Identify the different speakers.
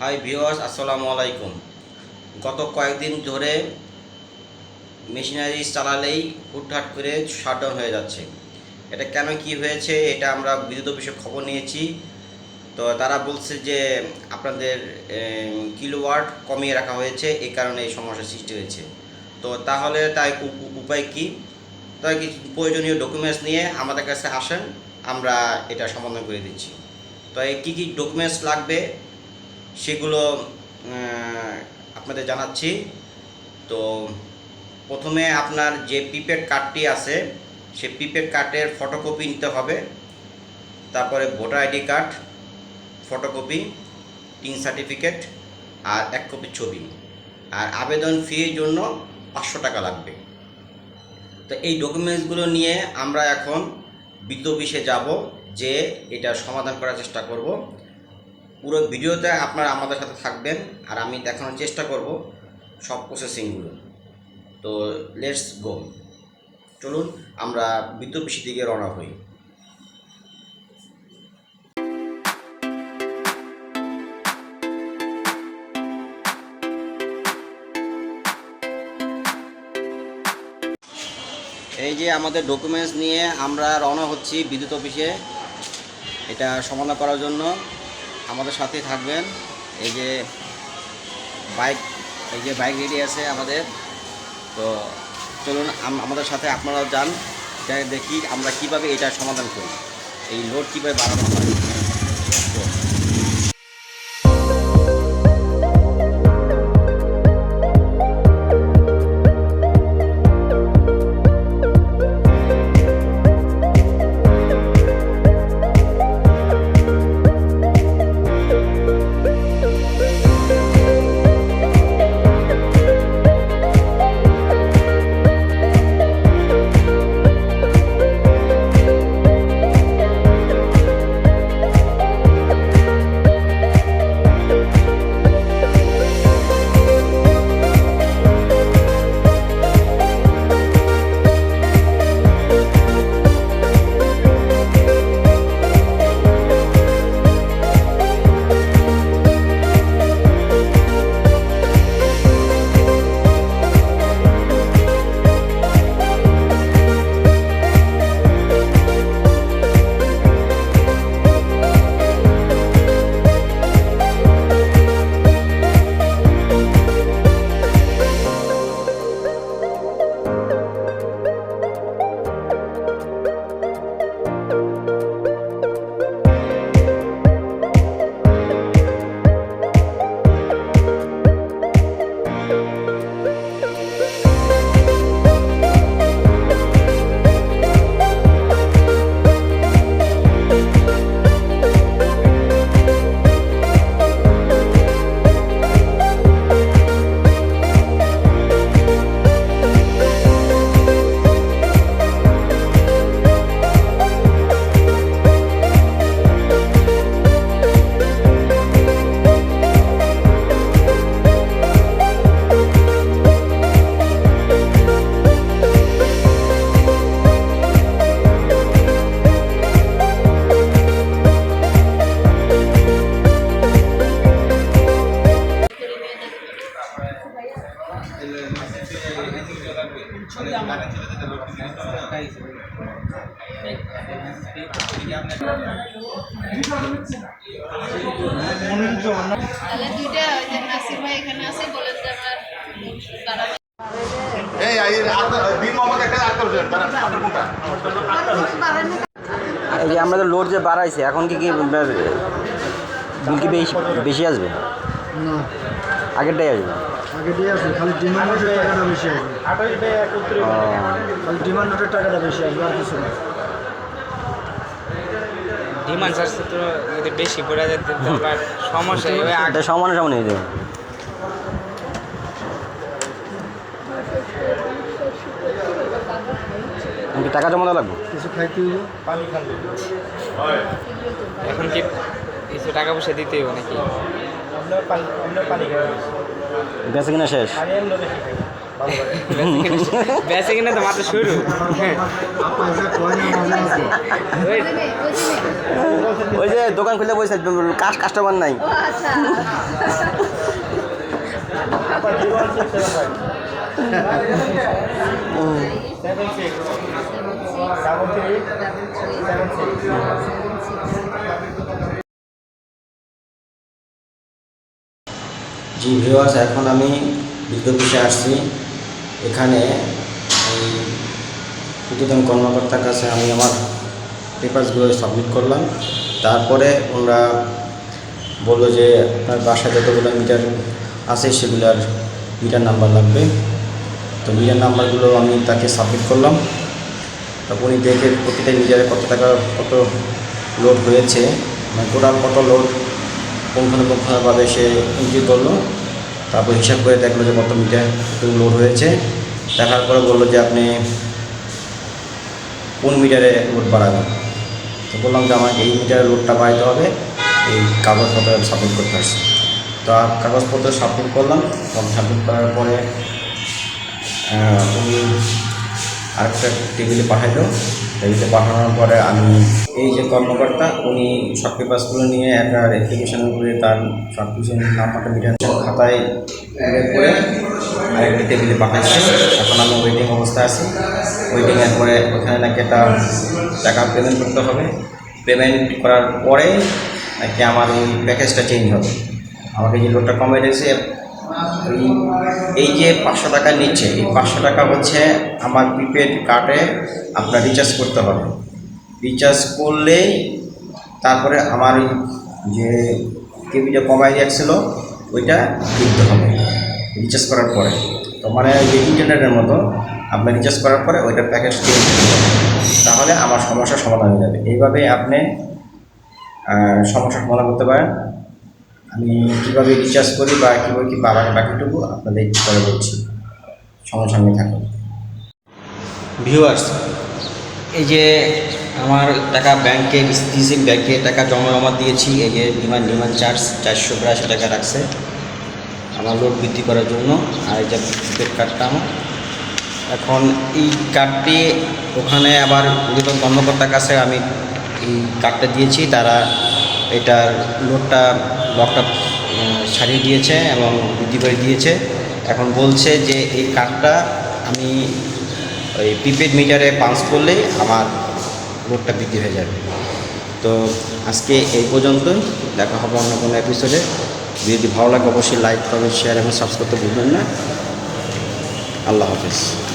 Speaker 1: High viewers আসসালামু আলাইকুম গত কয়েকদিন ধরে মেশিনারি চালালেই হুটহাট করে শাটডাউন হয়ে যাচ্ছে। এটা কেন কি হয়েছে, এটা আমরা বিদ্যুৎ অফিসে খবর নিয়েছি। তো তারা বলছে যে, আপনাদের কিলোওয়াট কমিয়ে রাখা হয়েছে, এই কারণে এই সমস্যার সৃষ্টি হয়েছে। তো তাহলে তাই উপায় কি? তাই কিছু প্রয়োজনীয় ডকুমেন্টস নিয়ে আমাদের কাছে আসেন, আমরা এটা সমাধান করে দিচ্ছি। তো এই কী কী ডকুমেন্টস লাগবে সেগুলো আপনাদের জানাচ্ছি। তো প্রথমে আপনার যে প্রিপেড কার্ডটি আছে, সে প্রিপেড কার্ডের ফটোকপি নিতে হবে। তারপরে voter ID card, photocopy TIN certificate আর এক কপি ছবি। আর আবেদন ফির জন্য পাঁচশো টাকা লাগবে। তো এই ডকুমেন্টসগুলো নিয়ে আমরা এখন বিদ্যুৎ অফিসে যাব যে এটা সমাধান করার চেষ্টা করব। পুরো ভিডিওতে আপনারা আমাদের সাথে থাকবেন আর আমি দেখানোর চেষ্টা করব সব প্রসেসিংগুলো তো লেটস গো চলুন, আমরা বিদ্যুৎ দিকে রওনা হই। এই যে আমাদের ডকুমেন্টস নিয়ে আমরা রওনা হচ্ছি বিদ্যুৎ অফিসে। এটা সমাধান করার জন্য। আমাদের সাথেই থাকবেন। এই যে বাইক, এই যে বাইক রেডি আছে আমাদের। তো চলুন আমাদের সাথে আপনারাও যান। দেখি আমরা কীভাবে এটা সমাধান করি। এই লোড কীভাবে বাড়ানো হয়।
Speaker 2: এই
Speaker 1: যে আমাদের লোড যে বাড়াইছে এখন কি কি বিল কি বেশি বেশি আসবে?
Speaker 3: না।
Speaker 1: আগেরটাই আসবে?
Speaker 3: আগে দিয়ে আছে খালি ডিমান্ড টাকাটা বেশি আসবে। খালি ডিমান্ড টাকাটা বেশি আসবে আর কিছু না।
Speaker 4: ডিমান্ড চার্জ তো যদি বেশি পড়ে যেতে তো আবার সমস্যা
Speaker 1: এটা সমানে সমানে দেবে। কি টাকা জমা দেওয়া লাগবে?
Speaker 3: কিছু খাইতে হইব
Speaker 4: এখন কি কিছু টাকা পয়সা দিতে হবে নাকি?
Speaker 1: বেঁচে কিনা শেষ?
Speaker 4: বেঁচে কিনা তো মাত্র শুরু।
Speaker 3: মাঝে
Speaker 4: ওই
Speaker 1: যে দোকান খুলে বসে কাজ কাস্টমার নাই।
Speaker 5: আচ্ছা।
Speaker 1: জি ভিউয়ার্স এখন আমি বিদ্যুৎ আসছি। এখানে এই বিদ্যুতন কর্মকর্তার কাছে আমি আমার পেপারসগুলো সাবমিট করলাম। তারপরে ওরা বলল যে, আপনার বাসায় যতগুলো মিটার আছে, সেগুলোর মিটার নাম্বার লাগবে। তো মিটার নাম্বারগুলো আমি তাকে সাবমিট করলাম। তারপর উনি দেখে প্রতিটা মিটারে কত টাকা, কত লোড হয়েছে। মানে টোটাল কত লোড পুঙ্খানুপুঙ্খানুভাবে সে এন্ট্রি করল। তারপর হিসাব করে দেখল যে কত মিটার একটু লোড হয়েছে। দেখার পরে বলল যে আপনি কোন মিটারে লোড বাড়াবেন। তো বললাম যে আমাকে এই মিটারে লোডটা বাড়াইতে হবে, এই কাগজপত্র সাবমিট করতে আসছে। তো কাগজপত্র সাবমিট করলাম সাবমিট করার পরে উনি আরেকটা টেবিলে পাঠাইলো। টেবিলে পাঠানোর পরে আমি এই যে কর্মকর্তা, উনি সব পেপারসগুলো নিয়ে একটা অ্যাপ্লিকেশনের করে তার সব কিছু নাম্বারটা মিটার খাতায় করে আরেকটা টেবিলে পাঠাইছে এখন আমি ওয়েটিং অবস্থায় আছি। ওয়েটিংয়ের পরে ওখানে নাকি একটা টাকা পেমেন্ট করতে হবে। পেমেন্ট করার পরে নাকি আমার ওই প্যাকেজটা চেঞ্জ হবে। আমাকে যে লোডটা কমে দিয়েছে এই যে পাঁচশো টাকা নিচ্ছে, এই পাঁচশো টাকা হচ্ছে আমার প্রিপেড কার্ডে আপনার রিচার্জ করতে হবে। রিচার্জ করলেই তারপরে আমার যে কেবিটা কমাই রাখছিল ওইটা দিতে হবে রিচার্জ করার পরে। তো মানে যে ইন্টারনেটের মতো আপনি রিচার্জ করার পরে ওইটার প্যাকেজ চেঞ্জ তাহলে আমার সমস্যার সমাধান হয়ে যাবে। এইভাবে আপনি সমস্যার সমাধান করতে পারেন। আমি কীভাবে রিচার্জ করি বা কীভাবে কী বাবার বাকিটুকু আপনাদের পরে বলছি। সঙ্গে সঙ্গে থাকুন। ভিউয়ার্স এই যে আমার টাকা ব্যাংকে ডিসিসি ব্যাংকে টাকা জমা জমা দিয়েছি, এই যে ডিমান্ড ডিমান্ড চার্জ চারশো বিরাশি টাকা রাখছে। আমার লোড বৃদ্ধি করার জন্য, আর এই যে প্রিপেড কার্ডটা আমার। এখন এই কার্ডটি ওখানে আবার উদ্বোধন কর্মকর্তার কাছে আমি এই কার্ডটা দিয়েছি। তারা এটার লোডটা লকটা উম, ছাড়িয়ে দিয়েছে এবং বৃদ্ধি করে দিয়েছে। এখন বলছে যে এই কার্ডটা আমি ওই প্রিপেড মিটারে পাঞ্চ করলেই আমার লোডটা বৃদ্ধি হয়ে যাবে। তো আজকে এই পর্যন্তই। দেখা হবে অন্য কোনো এপিসোডে যদি ভালো লাগে অবশ্যই লাইক করবেন শেয়ার এবং সাবস্ক্রাইব করতে ভুলবেন না। আল্লাহ হাফেজ।